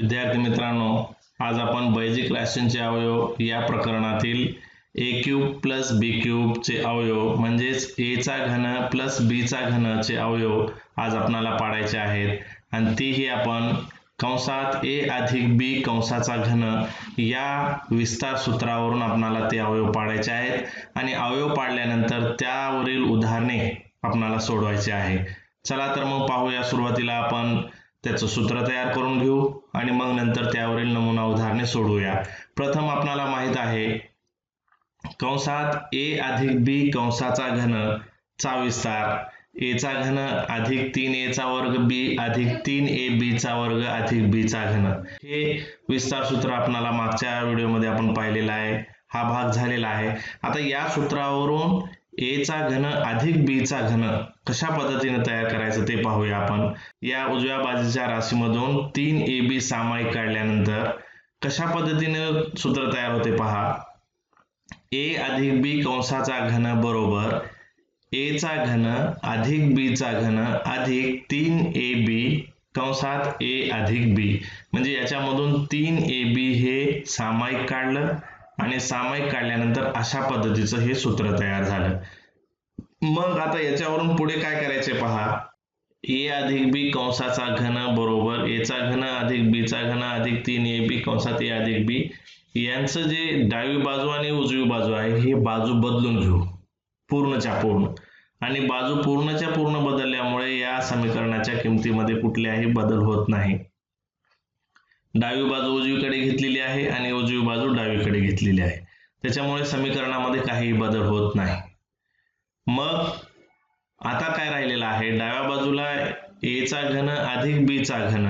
विद्यार्थी मित्रांनो आज आपण बैजिक राशींचे अवयव या प्रकरणातील ए क्यूब प्लस बी क्यूबचे अवयव म्हणजेच ए चा घन प्लस बी चा घन चे अवयव आज आपणाला पाडायचे आहेत. आणि तीही आपण कंसात ए अधिक बी कंसाचा घन या विस्तार सूत्रावरून आपणाला ते अवयव पाडायचे आहेत. आणि अवयव पाडल्यानंतर त्यावरील उदाहरणे आपणाला सोडवायचे आहे. चला तर मग पाहूया सुरुवातीला आपण त्याचं सूत्र तयार करून घेऊ आणि मग नंतर त्यावरील नमुना उदाहरणे सोडवूया. प्रथम आपणाला माहीत आहे कंसात ए अधिक बी कंसाचा घन चा विस्तार. ए चा घन अधिक तीन ए चा वर्ग बी अधिक तीन ए बी चा वर्ग अधिक बी चा घन. हे विस्तार सूत्र आपणाला मागच्या व्हिडिओमध्ये आपण पाहिलेलं आहे. हा भाग झालेला आहे. आता या सूत्रावरून ए चा घन अधिक बी चा घन कशा पद्धतीने तयार करायचं ते पाहूया आपण. या उजव्या बाजूच्या राशीमधून तीन ए बी सामायिक काढल्यानंतर कशा पद्धतीने सूत्र तयार होते पहा. ए अधिक बी कंसाचा घन बरोबर ए चा घन अधिक बी चा घन अधिक तीन ए बी कंसात ए अधिक बी म्हणजे याच्यामधून तीन ए बी हे सामायिक काढलं. आणि सामायिक काढल्यानंतर अशा पद्धतीचं हे सूत्र तयार झालं. मग आता याच्यावरून पुढे काय करायचे पहा? ए अधिक बी कंसाचा घन बरोबर ए चा घन अधिक बी चा घन अधिक तीन ए बी कंसात ए अधिक बी. यांचं जे डावी बाजू आणि उजवी बाजू आहे हे बाजू बदलून घेऊ. पूर्णच्या पूर्ण. आणि बाजू पूर्णच्या पूर्ण बदलल्यामुळे या समीकरणाच्या किमतीमध्ये कुठल्याही बदल होत नाही. डावी बाजू उजवीकडे घेतलेली आहे आणि उजवी बाजू डावीकडे घेतलेली आहे. त्याच्यामुळे समीकरणामध्ये काहीही बदल होत नाही. मग आता काय राहिलेलं आहे? डाव्या बाजूला ए चा घन अधिक बी चा घन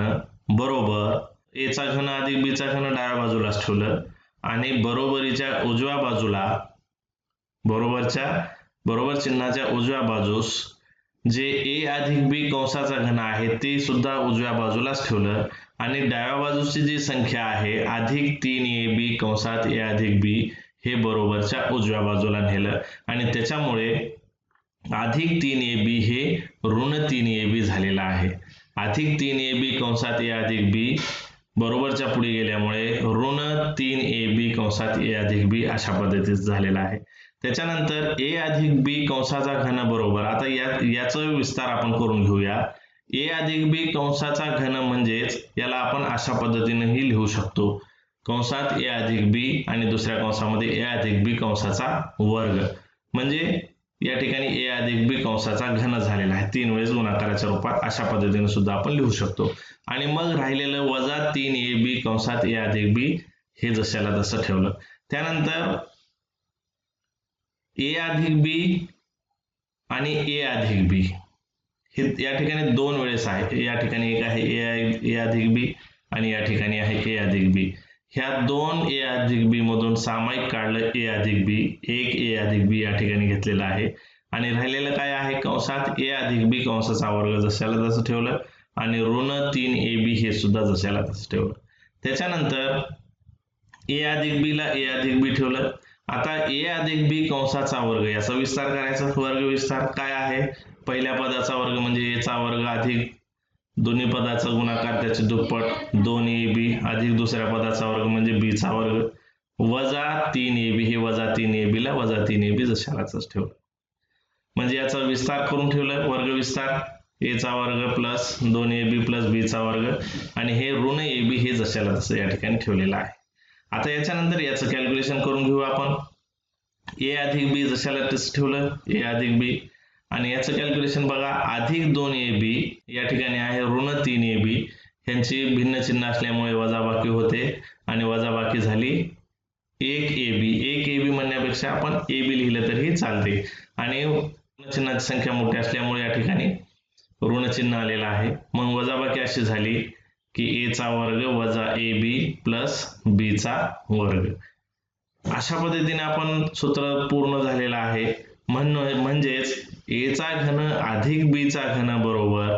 बरोबर ए चा घन अधिक बी चा घन डाव्या बाजूलाच ठेवलं आणि बरोबरीच्या उजव्या बाजूला बरोबरच्या बरोबर चिन्हाच्या उजव्या बाजूस जे ए अधिक बी कंसाचा घन आहे ते सुद्धा उजव्या बाजूलाच ठेवलं. आणि डाव्या बाजूची जी संख्या आहे अधिक तीन ए बी कंसात ए अधिक बी हे बरोबरच्या उजव्या बाजूला नेलं. आणि त्याच्यामुळे अधिक तीन ए बी हे ऋण तीन ए बी झालेला आहे. अधिक तीन ए बी कंसात ए अधिक बी बरोबरच्या पुढे गेल्यामुळे ऋण तीन ए बी कंसात ए अधिक बी अशा पद्धतीत झालेला आहे. त्याच्यानंतर ए अधिक बी कंसाचा घन बरोबर आता या याचा विस्तार आपण करून घेऊया. ए अधिक बी कंसाचा घन म्हणजेच याला आपण अशा पद्धतीनेही लिहू शकतो. कंसात ए अधिक बी आणि दुसऱ्या कंसामध्ये ए अधिक बी कंसाचा वर्ग. म्हणजे या ठिकाणी ए अधिक बी कंसाचा घन झालेला आहे. तीन वेळेस गुणाकाराच्या रूपात अशा पद्धतीने सुद्धा आपण लिहू शकतो. आणि मग राहिलेलं वजा तीन ए बी कंसात ए अधिक बी हे जशाला तसं ठेवलं. त्यानंतर ए अधिक बी आणि ए अधिक बी. हे या ठिकाणी दोन वेळेस आहे. या ठिकाणी एक आहे ए आय ए अधिक बी आणि या ठिकाणी आहे ए अधिक बी. ह्या दोन ए अधिक बी मधून सामायिक काढलं ए अधिक बी एक ए अधिक बी या ठिकाणी घेतलेलं आहे. आणि राहिलेलं काय आहे? कंसात ए अधिक बी कंसाचा वर्ग जशाला तसं ठेवलं आणि ऋण तीन ए बी हे सुद्धा जशाला तसं ठेवलं. त्याच्यानंतर ए अधिक बी ला ए अधिक बी ठेवलं. आता ए अधिक बी कंसाचा वर्ग याचा विस्तार करायचा वर्ग विस्तार काय आहे? पहिल्या पदाचा वर्ग म्हणजे एचा वर्ग अधिक दोन्ही पदाचा गुणाकार त्याचे दुप्पट दोन ए बी अधिक दुसऱ्या पदाचा वर्ग म्हणजे बीचा वर्ग. वजा तीन ए बी हे वजा तीन ए बी ला वजा तीन ए बी जशालाच ठेवलं. म्हणजे याचा विस्तार करून ठेवलं वर्ग विस्तार. ए चा वर्ग प्लस दोन ए बी प्लस बीचा वर्ग. आणि हे ऋण ए बी हे जशाला तसं या ठिकाणी ठेवलेलं आहे. आता याच्यानंतर याचं कॅल्क्युलेशन करून घेऊ आपण. ए अधिक बी जशाला तसं ठेवलं ए अधिक बी आणि याचं कॅल्क्युलेशन बघा अधिक दोन ए बी या ठिकाणी आहे ऋण तीन ए बी यांची भिन्न चिन्ह असल्यामुळे वजाबाकी होते आणि वजाबाकी झाली एक ए बी एक ए बी म्हणण्यापेक्षा आपण ए बी लिहिलं तरीही चालते. आणि चिन्हाची संख्या मोठी असल्यामुळे या ठिकाणी ऋणचिन्ह आलेलं आहे. मग वजाबाकी अशी झाली. की ए चा वर्ग वजा ए बी प्लस बी चा वर्ग. अशा पद्धतीने आपण सूत्र पूर्ण झालेलं आहे. म्हण म्हणजेच ए चा घन अधिक बी चा घन बरोबर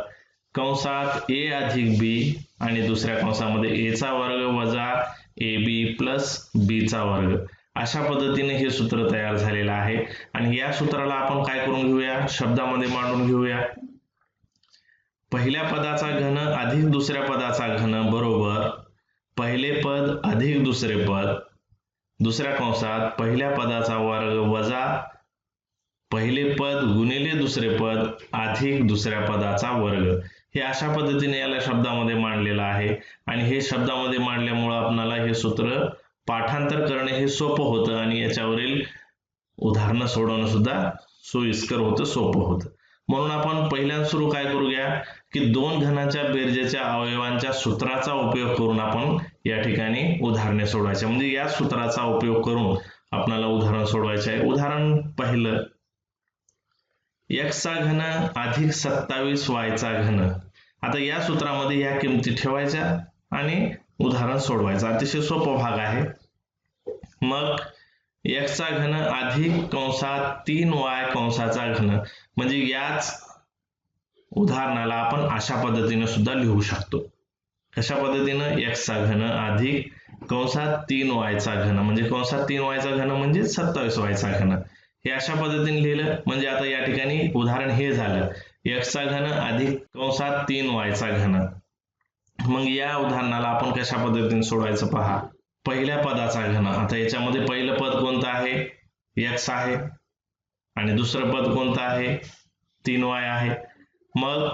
कंसात ए अधिक बी आणि दुसऱ्या कंसामध्ये ए चा वर्ग वजा ए बी प्लस बी चा वर्ग. अशा पद्धतीने हे सूत्र तयार झालेलं आहे. आणि या सूत्राला आपण काय करून घेऊया? शब्दामध्ये मांडून घेऊया. पहिल्या पदाचा घन अधिक दुसऱ्या पदाचा घन बरोबर. पहिले पद अधिक दुसरे पद. दुसऱ्या कंसात पहिल्या पदाचा वर्ग वजा पहिले पद गुणिले दुसरे पद अधिक दुसऱ्या पदाचा वर्ग. हे अशा पद्धतीने याला शब्दामध्ये मांडलेलं आहे. आणि हे शब्दामध्ये मांडल्यामुळं आपणाला हे सूत्र पाठांतर करणे हे सोपं होतं आणि याच्यावरील उदाहरणं सोडवणं सुद्धा सोयीस्कर होतं सोपं होतं. म्हणून आपण पहिल्यांदा सुरू काय करूया की दोन घनाच्या बेरजेच्या अवयवांच्या सूत्राचा उपयोग करून आपण या ठिकाणी उदाहरणे सोडवायचे. म्हणजे या सूत्राचा उपयोग करून आपल्याला उदाहरण सोडवायचे आहे. उदाहरण पहिलं. एक्सचा घन अधिक सत्तावीस वायचा घन. आता या सूत्रामध्ये या किमती ठेवायच्या आणि उदाहरण सोडवायचं. अतिशय सोपा भाग आहे. मग चा घन अधिक कंसात तीन वाय कंसाचा घन. म्हणजे याच उदाहरणाला आपण अशा पद्धतीने सुद्धा लिहू शकतो. कशा पद्धतीनं? चा घन अधिक कंसात तीन वायचा घन. म्हणजे कंसात तीन वायचा घन म्हणजे सत्तावीस वायचा घन. हे अशा पद्धतीने लिहिलं. म्हणजे आता या ठिकाणी उदाहरण हे झालं. चा घन अधिक कंसात तीन वायचा घन. मग या उदाहरणाला आपण कशा पद्धतीने सोडवायचं पहा? पहिल्या पदाचा घन. आता याच्यामध्ये पहिलं पद कोणतं आहे? एक्स आहे. आणि दुसरं पद कोणतं आहे? तीन वाय आहे. मग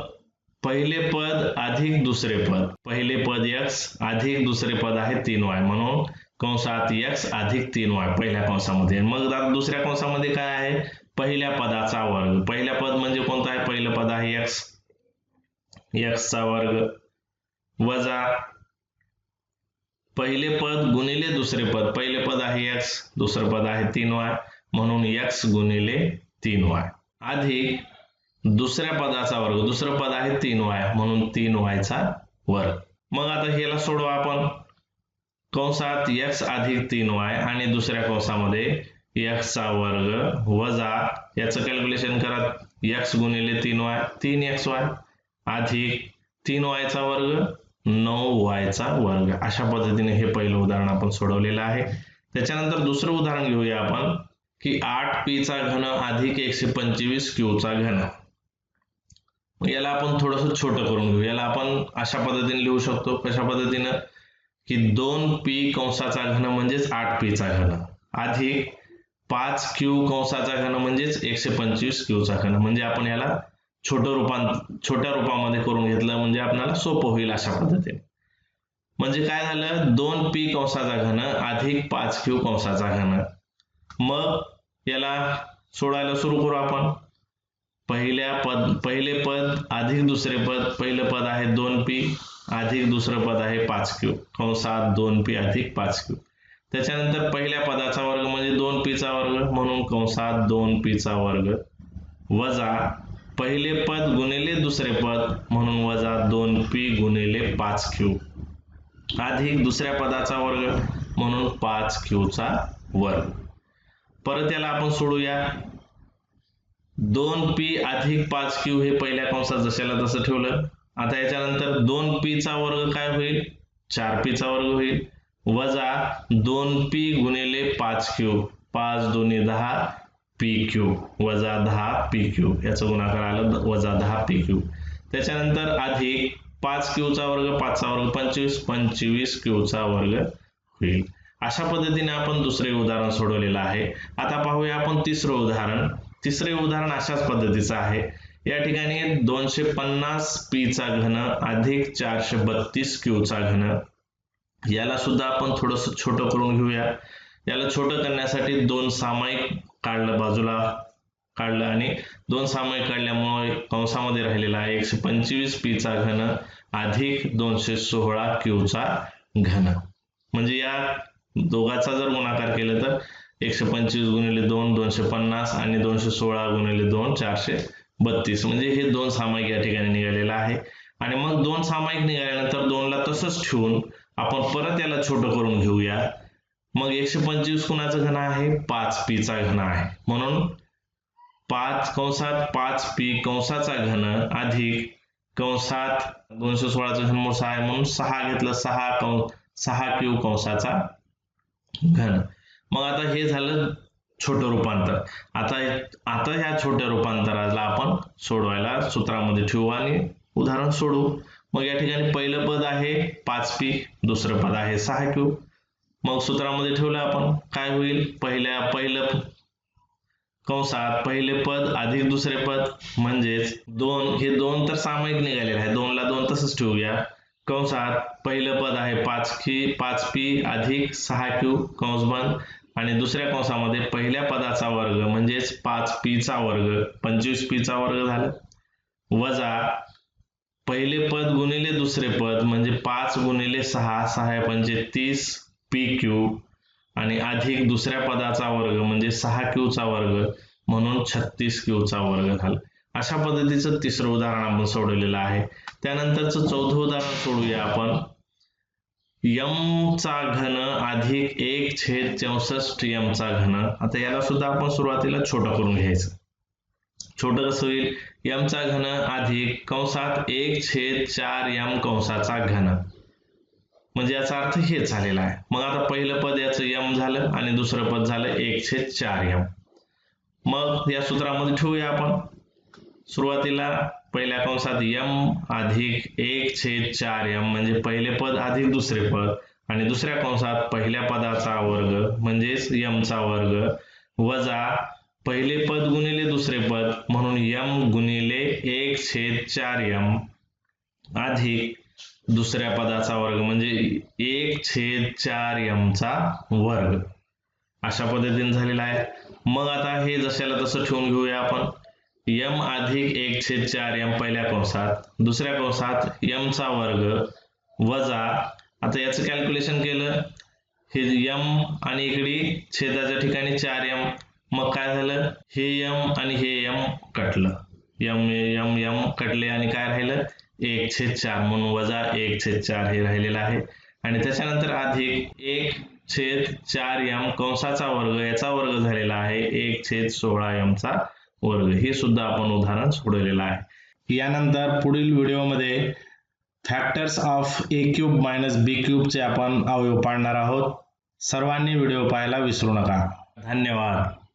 पहिले पद अधिक दुसरे पद. पहिले पद एक्स अधिक दुसरे पद आहे तीन वाय म्हणून कंसात एक्स अधिक तीन वाय पहिल्या कंसामध्ये. मग दुसऱ्या कंसामध्ये काय आहे? पहिल्या पदाचा वर्ग. पहिल्या पद म्हणजे कोणता आहे? पहिलं पद आहे एक्स एक्सचा वर्ग वजा पहिले पद गुणिले दुसरे पद. पहिले पद आहे एक्स दुसरं पद आहे तीन वाय म्हणून एक्स गुणिले तीन वाय अधिक दुसऱ्या पदाचा वर्ग. दुसरं पद आहे तीन वाय म्हणून तीन वायचा वर्ग. मग आता ह्याला सोडवा आपण. कंसात एक्स अधिक तीन वाय आणि दुसऱ्या कंसामध्ये एक्सचा वर्ग वजा याचं कॅल्क्युलेशन करा. एक्स गुणिले तीन वाय तीन एक्स वाय अधिक तीन वायचा वर्ग नऊ वायचा वर्ग. अशा पद्धतीने हे पहिलं उदाहरण आपण सोडवलेलं आहे. त्याच्यानंतर दुसरं उदाहरण घेऊया आपण की आठ पी चा घन अधिक एकशे पंचवीस क्यू चा घन. याला आपण थोडस छोटं करून घेऊ. याला आपण अशा पद्धतीने लिहू शकतो कशा पद्धतीनं? की दोन पी कंसाचा घन म्हणजेच आठ पी चा घन. अधिक पाच क्यू कंसाचा घन म्हणजेच एकशे पंचवीस क्यूचा घन. म्हणजे आपण याला छोटं रूपांत छोट्या रूपामध्ये करून घेतलं म्हणजे आपल्याला सोपं होईल अशा पद्धतीने. म्हणजे काय झालं? दोन पी कंसाचा घन अधिक पाच क्यू कंसाचा घन. मग याला सोडायला सुरू करू आपण. पहिल्या पद पहिले पद अधिक दुसरे पद पहिलं पद आहे दोन पी अधिक दुसरं पद आहे पाच क्यू. कंसात दोन पी अधिक पाच क्यू. त्याच्यानंतर पहिल्या पदाचा वर्ग म्हणजे दोन पीचा वर्ग म्हणून कंसात दोन पीचा वर्ग वजा पहिले पद गुणिले दुसरे पद म्हणून वजा दोन पी गुणिले पाच क्यू अधिक दुसऱ्या पदाचा वर्ग म्हणून पाच क्यूचा वर्ग. परत याला आपण सोडूया. दोन पी अधिक पाच क्यू हे पहिल्या कंसात जशाला तसं ठेवलं. आता याच्यानंतर दोन पी चा वर्ग काय होईल? चार पी चा वर्ग होईल. वजा दोन पी गुणिले पाच क्यू पाच दोन्ही दहा पी क्यू वजा दहा पी क्यू याचं गुणाकार आलं वजा दहा पी क्यू त्याच्यानंतर अधिक पाच क्यूचा वर्ग पाचचा वर्ग पंचवीस पंचवीस क्यूचा वर्ग होईल. अशा पद्धतीने आपण दुसरे उदाहरण सोडवलेलं आहे. आता पाहूया आपण तिसरं उदाहरण. तिसरे उदाहरण अशाच पद्धतीचं आहे. या ठिकाणी दोनशे पन्नास पीचा घन अधिक चारशे बत्तीस क्यूचा घन. याला सुद्धा आपण थोडस छोटं करून घेऊया. याला छोटं करण्यासाठी दोन सामायिक काढलं बाजूला काढलं आणि दोन सामायिक काढल्यामुळे कंसामध्ये राहिलेला आहे एकशे पंचवीस पीचा घन अधिक दोनशे सोळा क्यूचा घन. म्हणजे या दोघाचा जर गुणाकार केला तर एकशे पंचवीस गुणिले दोन दोनशे पन्नास आणि दोनशे सोळा गुणिले दोन चारशे बत्तीस. म्हणजे हे दोन सामायिक या ठिकाणी निघालेलं आहे. आणि मग दोन सामायिक निघाल्यानंतर दोनला तसंच ठेवून आपण परत याला छोटं करून घेऊया. मग एकशे पंचवीस कुणाचं घन आहे? पाच पीचा घन आहे. म्हणून पाच कंसात पाच पी कंसाचा घन अधिक कंसात दोनशे सोळाचा घनमूळ सहा आहे. म्हणून सहा घेतलं सहा कंस सहा क्यू कंसाचा घन. मग आता हे झालं छोटं रूपांतर. आता आता ह्या छोट्या रूपांतराला आपण सोडवायला सूत्रामध्ये ठेवू आणि उदाहरण सोडू मग या ठिकाणी पहिलं पद आहे पाच पी दुसरं पद आहे सहा क्यू मग सूत्रामध्ये ठेवलं आपण. काय होईल? पहिल्या पहिलं कंसात पहिले पद अधिक दुसरे पद. म्हणजेच दोन हे दोन तर सामायिक निघालेले आहे दोनला दोन तसंच ठेवूया. कंसात पहिलं पद आहे पाच की पाच पी अधिक सहा क्यू कंस बंद आणि दुसऱ्या कंसामध्ये पहिल्या पदाचा वर्ग म्हणजेच पाच पी चा वर्ग पंचवीस पी चा वर्ग झाला. वजा पहिले पद गुणिले दुसरे पद म्हणजे पाच गुणिले सहा सहा पंचे तीस. पी क्यू आणि अधिक दुसऱ्या पदाचा वर्ग म्हणजे सहा क्यू चा वर्ग म्हणून छत्तीस क्यू चा वर्ग झाला अशा पद्धतीचं तिसरं उदाहरण आपण सोडवलेलं आहे. त्यानंतरचं चौथं उदाहरण सोडूया आपण. यम चा घन अधिक एक छेद चौसष्ट यम चा घन. आता याला सुद्धा आपण सुरुवातीला छोटं करून घ्यायचं. छोटं कसं होईल? यम चा घन अधिक कंसात एक छेद चार यम कंसाचा घन. म्हणजे याचा अर्थ हेच झालेला आहे. मग आता पहिलं पद याचं यम झालं आणि दुसरं पद झालं एक छेद चार यम मग या सूत्रामध्ये ठेवूया आपण. सुरुवातीला पहिल्या कंसात यम अधिक एक छेद चार यम म्हणजे पहिले पद अधिक दुसरे पद आणि दुसऱ्या कंसात पहिल्या पदाचा वर्ग म्हणजेच यमचा वर्ग वजा पहिले पद गुणिले दुसरे पद म्हणून यम गुणिले एक छेद चार यम अधिक दुसऱ्या पदाचा वर्ग म्हणजे एक छेद चार यमचा वर्ग. अशा पद्धतीने झालेला आहे. मग आता हे जशाला तसं ठेवून घेऊया आपण. यम अधिक एक छेद चार यम पहिल्या कंसात दुसऱ्या कंसात यमचा वर्ग वजा आता याचं कॅल्क्युलेशन केलं. हे यम आणि इकडे छेदाच्या ठिकाणी चार यम. मग काय झालं? हे यम आणि हे यम कटलं. यम यम यम कटले आणि काय राहिलं? एक छेद चार म्हणून वजा एक छेद चार हे राहिलेलं आहे. आणि त्याच्यानंतर अधिक एक छेद चार यम कंसाचा वर्ग याचा वर्ग झालेला आहे. एक छेद सोळा यमचा वर्ग. हे सुद्धा आपण उदाहरण सोडवलेलं आहे. यानंतर पुढील व्हिडिओमध्ये factors of a cube minus b क्यूबचे आपण अवयव पाडणार आहोत. सर्वांनी व्हिडिओ पाहायला विसरू नका. धन्यवाद.